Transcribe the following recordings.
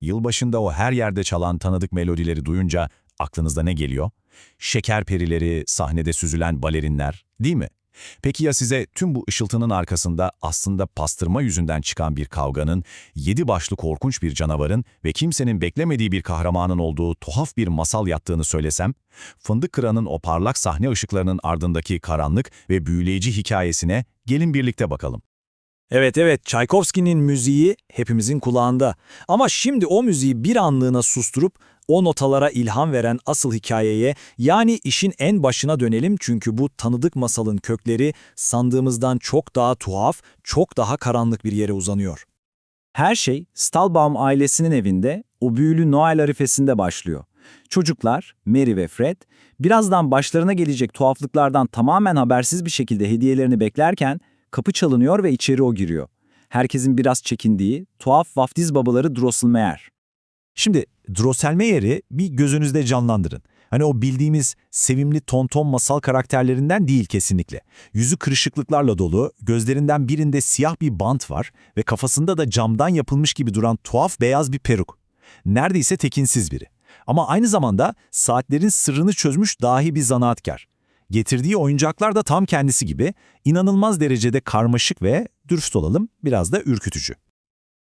Yılbaşında o her yerde çalan tanıdık melodileri duyunca aklınızda ne geliyor? Şeker perileri, sahnede süzülen balerinler, değil mi? Peki ya size tüm bu ışıltının arkasında aslında pastırma yüzünden çıkan bir kavganın, yedi başlı korkunç bir canavarın ve kimsenin beklemediği bir kahramanın olduğu tuhaf bir masal yattığını söylesem? Fındık Kıran'ın o parlak sahne ışıklarının ardındaki karanlık ve büyüleyici hikayesine gelin birlikte bakalım. Evet evet Çaykovski'nin müziği hepimizin kulağında. Ama şimdi o müziği bir anlığına susturup o notalara ilham veren asıl hikayeye yani işin en başına dönelim çünkü bu tanıdık masalın kökleri sandığımızdan çok daha tuhaf, çok daha karanlık bir yere uzanıyor. Her şey Stahlbaum ailesinin evinde o büyülü Noel arifesinde başlıyor. Çocuklar, Mary ve Fred, birazdan başlarına gelecek tuhaflıklardan tamamen habersiz bir şekilde hediyelerini beklerken kapı çalınıyor ve içeri o giriyor. Herkesin biraz çekindiği tuhaf vaftiz babaları Drosselmeyer. Şimdi Drosselmeyer'i bir gözünüzde canlandırın. Hani o bildiğimiz sevimli tonton masal karakterlerinden değil kesinlikle. Yüzü kırışıklıklarla dolu, gözlerinden birinde siyah bir bant var ve kafasında da camdan yapılmış gibi duran tuhaf beyaz bir peruk. Neredeyse tekinsiz biri. Ama aynı zamanda saatlerin sırrını çözmüş dahi bir zanaatkar. Getirdiği oyuncaklar da tam kendisi gibi inanılmaz derecede karmaşık ve, dürüst olalım, biraz da ürkütücü.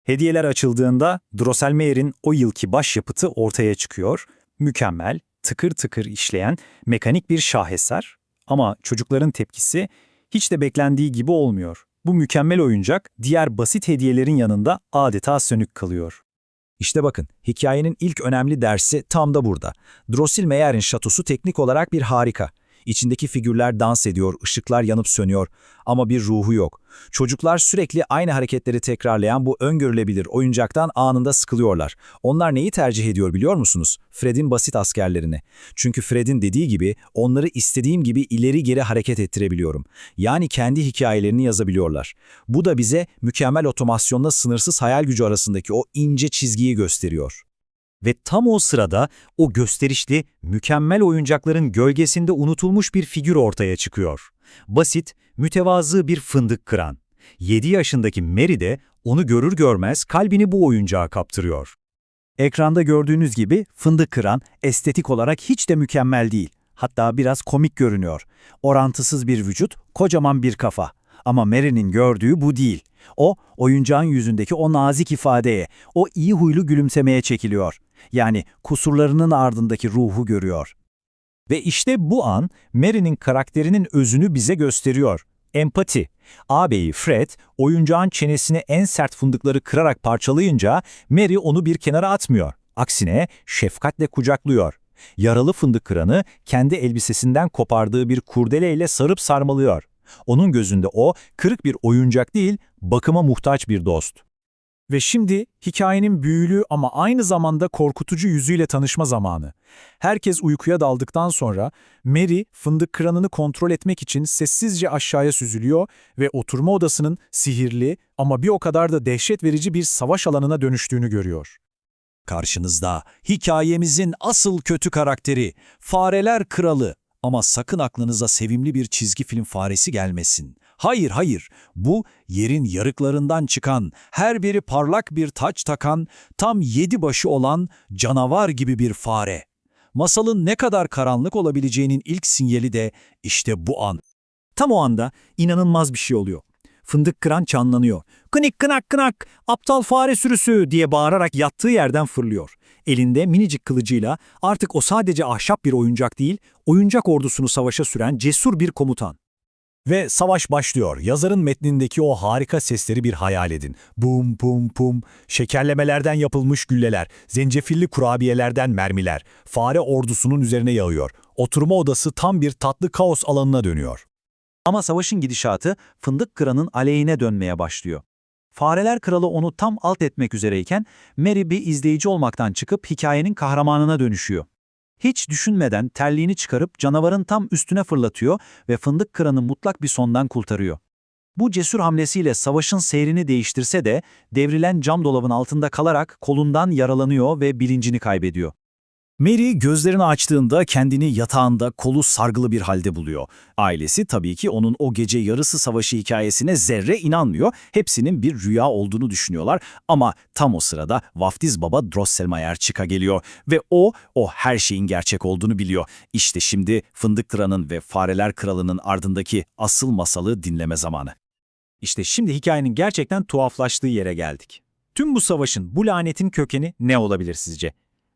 Hediyeler açıldığında Drosselmeyer'in o yılki başyapıtı ortaya çıkıyor. Mükemmel, tıkır tıkır işleyen mekanik bir şaheser. Ama çocukların tepkisi hiç de beklendiği gibi olmuyor. Bu mükemmel oyuncak diğer basit hediyelerin yanında adeta sönük kalıyor. İşte bakın, hikayenin ilk önemli dersi tam da burada. Drosselmeyer'in şatosu teknik olarak bir harika. İçindeki figürler dans ediyor, ışıklar yanıp sönüyor ama bir ruhu yok. Çocuklar sürekli aynı hareketleri tekrarlayan bu öngörülebilir oyuncaktan anında sıkılıyorlar. Onlar neyi tercih ediyor biliyor musunuz? Fred'in basit askerlerini. Çünkü Fred'in dediği gibi onları istediğim gibi ileri geri hareket ettirebiliyorum. Yani kendi hikayelerini yazabiliyorlar. Bu da bize mükemmel otomasyonla sınırsız hayal gücü arasındaki o ince çizgiyi gösteriyor. Ve tam o sırada o gösterişli, mükemmel oyuncakların gölgesinde unutulmuş bir figür ortaya çıkıyor. Basit, mütevazı bir fındık kıran. 7 yaşındaki Mary de onu görür görmez kalbini bu oyuncağa kaptırıyor. Ekranda gördüğünüz gibi fındık kıran estetik olarak hiç de mükemmel değil. Hatta biraz komik görünüyor. Orantısız bir vücut, kocaman bir kafa. Ama Mary'nin gördüğü bu değil. O, oyuncağın yüzündeki o nazik ifadeye, o iyi huylu gülümsemeye çekiliyor. Yani kusurlarının ardındaki ruhu görüyor. Ve işte bu an Mary'nin karakterinin özünü bize gösteriyor. Empati. Ağabeyi Fred, oyuncağın çenesini en sert fındıkları kırarak parçalayınca Mary onu bir kenara atmıyor. Aksine şefkatle kucaklıyor. Yaralı fındık kıranı kendi elbisesinden kopardığı bir kurdeleyle sarıp sarmalıyor. Onun gözünde o, kırık bir oyuncak değil, bakıma muhtaç bir dost. Ve şimdi hikayenin büyülü ama aynı zamanda korkutucu yüzüyle tanışma zamanı. Herkes uykuya daldıktan sonra Mary fındık kıranını kontrol etmek için sessizce aşağıya süzülüyor ve oturma odasının sihirli ama bir o kadar da dehşet verici bir savaş alanına dönüştüğünü görüyor. Karşınızda hikayemizin asıl kötü karakteri, fareler kralı. Ama sakın aklınıza sevimli bir çizgi film faresi gelmesin. Hayır hayır, bu yerin yarıklarından çıkan, her biri parlak bir taç takan, tam yedi başı olan canavar gibi bir fare. Masalın ne kadar karanlık olabileceğinin ilk sinyali de işte bu an. Tam o anda inanılmaz bir şey oluyor. Fındık kıran çanlanıyor. Kınik kınak kınak, aptal fare sürüsü diye bağırarak yattığı yerden fırlıyor. Elinde minicik kılıcıyla artık o sadece ahşap bir oyuncak değil, oyuncak ordusunu savaşa süren cesur bir komutan. Ve savaş başlıyor. Yazarın metnindeki o harika sesleri bir hayal edin. Bum bum bum, şekerlemelerden yapılmış gülleler, zencefilli kurabiyelerden mermiler, fare ordusunun üzerine yağıyor. Oturma odası tam bir tatlı kaos alanına dönüyor. Ama savaşın gidişatı fındık kıranın aleyhine dönmeye başlıyor. Fareler kralı onu tam alt etmek üzereyken Mary bir izleyici olmaktan çıkıp hikayenin kahramanına dönüşüyor. Hiç düşünmeden terliğini çıkarıp canavarın tam üstüne fırlatıyor ve fındık kıranı mutlak bir sondan kurtarıyor. Bu cesur hamlesiyle savaşın seyrini değiştirse de devrilen cam dolabın altında kalarak kolundan yaralanıyor ve bilincini kaybediyor. Mary gözlerini açtığında kendini yatağında kolu sargılı bir halde buluyor. Ailesi tabii ki onun o gece yarısı savaşı hikayesine zerre inanmıyor. Hepsinin bir rüya olduğunu düşünüyorlar ama tam o sırada vaftiz baba Drosselmayer çıka geliyor ve o, o her şeyin gerçek olduğunu biliyor. İşte şimdi Fındık Kıran'ın ve Fareler Kralı'nın ardındaki asıl masalı dinleme zamanı. İşte şimdi hikayenin gerçekten tuhaflaştığı yere geldik. Tüm bu savaşın, bu lanetin kökeni ne olabilir sizce?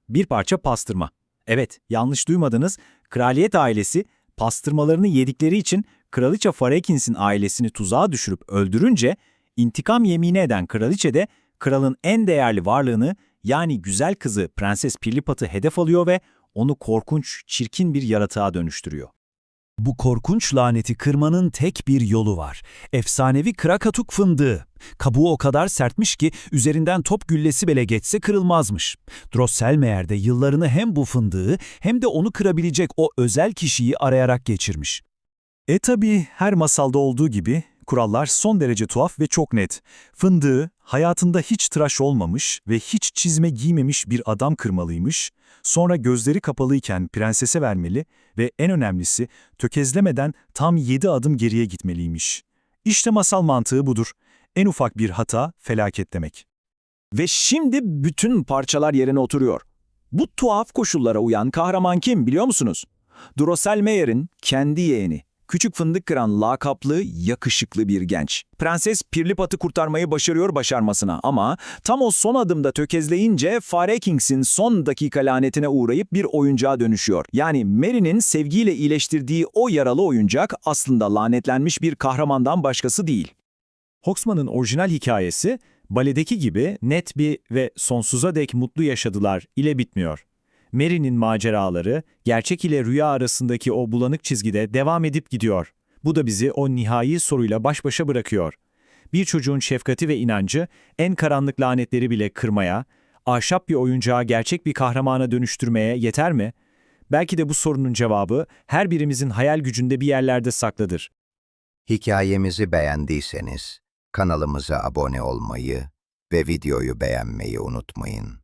Bir parça pastırma. Evet, yanlış duymadınız. Kraliyet ailesi pastırmalarını yedikleri için Kraliçe Farekins'in ailesini tuzağa düşürüp öldürünce intikam yemini eden kraliçe de kralın en değerli varlığını yani güzel kızı Prenses Pirlipat'ı hedef alıyor ve onu korkunç, çirkin bir yaratığa dönüştürüyor. Bu korkunç laneti kırmanın tek bir yolu var. Efsanevi Krakatuk fındığı. Kabuğu o kadar sertmiş ki üzerinden top güllesi bile geçse kırılmazmış. Drosselmeyer de yıllarını hem bu fındığı hem de onu kırabilecek o özel kişiyi arayarak geçirmiş. E tabi her masalda olduğu gibi kurallar son derece tuhaf ve çok net. Fındığı hayatında hiç tıraş olmamış ve hiç çizme giymemiş bir adam kırmalıymış, sonra gözleri kapalıyken prensese vermeli ve en önemlisi tökezlemeden tam 7 adım geriye gitmeliymiş. İşte masal mantığı budur. En ufak bir hata felaket demek. Ve şimdi bütün parçalar yerine oturuyor. Bu tuhaf koşullara uyan kahraman kim biliyor musunuz? Drosselmeyer'in kendi yeğeni. Küçük fındık kıran lakaplı, yakışıklı bir genç. Prenses Pirlipat'ı kurtarmayı başarıyor başarmasına ama tam o son adımda tökezleyince Fare Kings'in son dakika lanetine uğrayıp bir oyuncağa dönüşüyor. Yani Mary'nin sevgiyle iyileştirdiği o yaralı oyuncak aslında lanetlenmiş bir kahramandan başkası değil. Hoxman'ın orijinal hikayesi, baledeki gibi net bir ve sonsuza dek mutlu yaşadılar ile bitmiyor. Mary'nin maceraları, gerçek ile rüya arasındaki o bulanık çizgide devam edip gidiyor. Bu da bizi o nihai soruyla baş başa bırakıyor. Bir çocuğun şefkati ve inancı, en karanlık lanetleri bile kırmaya, ahşap bir oyuncağı gerçek bir kahramana dönüştürmeye yeter mi? Belki de bu sorunun cevabı her birimizin hayal gücünde bir yerlerde saklıdır. Hikayemizi beğendiyseniz kanalımıza abone olmayı ve videoyu beğenmeyi unutmayın.